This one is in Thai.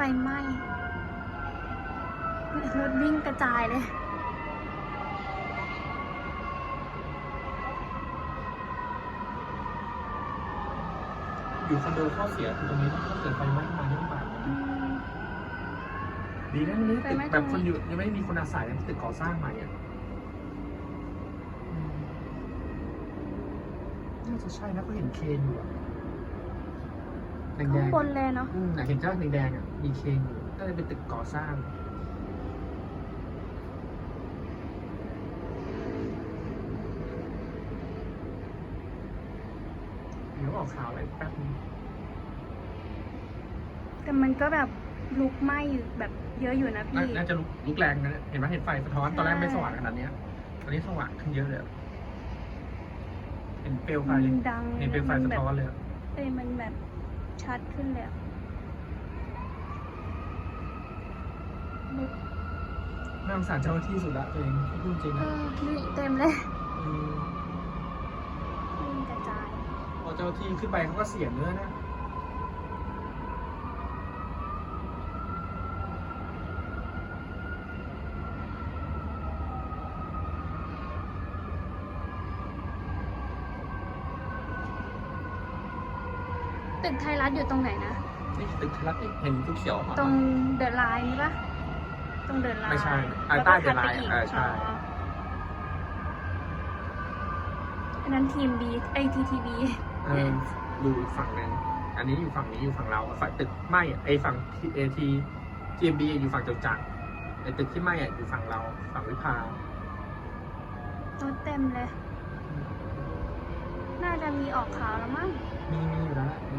ไฟไหม้รถวิ่งกระจายเลย อยู่คอนโดข้อเสียคือตรงนี้ถ้าเกิดไฟไหม้มานี่ลำบากนะอืม ดีนะนี่ไฟตึกไหม้แบบตรงนี้คนอยู่ยังไม่มีคนอาศัยนะตึกก่อสร้างใหม่อะอืมน่าจะใช่นะก็เห็นเคนอยู่อะ แดข้างงบนเลยเนาะๆอืมน่ะเห็นเจ้าแดงๆอะมีเคนอยู่น่าจะเป็นตึกก่อสร้าง เดี๋ยวออกข่าวอะไรแป๊บนึงแต่มันก็แบบลุกไหม้อยู่แบบเยอะอยู่นะน่าพี่ น่าจะลุกแรงนะเนี่ยเห็นไหมเห็นไฟสะท้อนใช่ตอนแรกไม่สว่างขนาดเนี้ยตอนนี้สว่างขึ้นเยอะเลยอะเห็นเปลวไฟมันดังเห็นเปลวไฟมัสะแบบท้อนเลยอะ เอ้ยมันแบบ ชัดขึ้นเลยอะลุกน่าสงสารเจ้าหน้าที่สุดละตัวเองพูดจริงเอนะอนี่เต็มเลยมวิ่งกระจายพอเจ้าหน้าที่ขึ้นไปเขาก็เสียเนื้อนะ ตึกไทยรัฐอยู่ตรงไหนนะ นี่ตึกไทยรัฐนี่เห็นทุกเขียวมาตรงเดอะไลน์นี่ปะตรงเดอะไลน์ไม่ใช่อ่าแล้วใต้ก็ The ถัดไป Line อีกอ่าใช่อ๋ออันนั้นทีมบีไอทีทีบีเออดูอีกฝั่งหนึ่งอันนี้อยู่ฝั่งนี้อยู่ฝั่งเราฝั่งตึกไหม้อะไอฝั่งเอทีทีเอ็มบีอยู่ฝั่งจตุจักรไอตึกที่ไหม้อะอยู่ฝั่งเราฝั่งวิภารถเต็มเลย น่าจะมีออกข่าวแล้วมั้งอ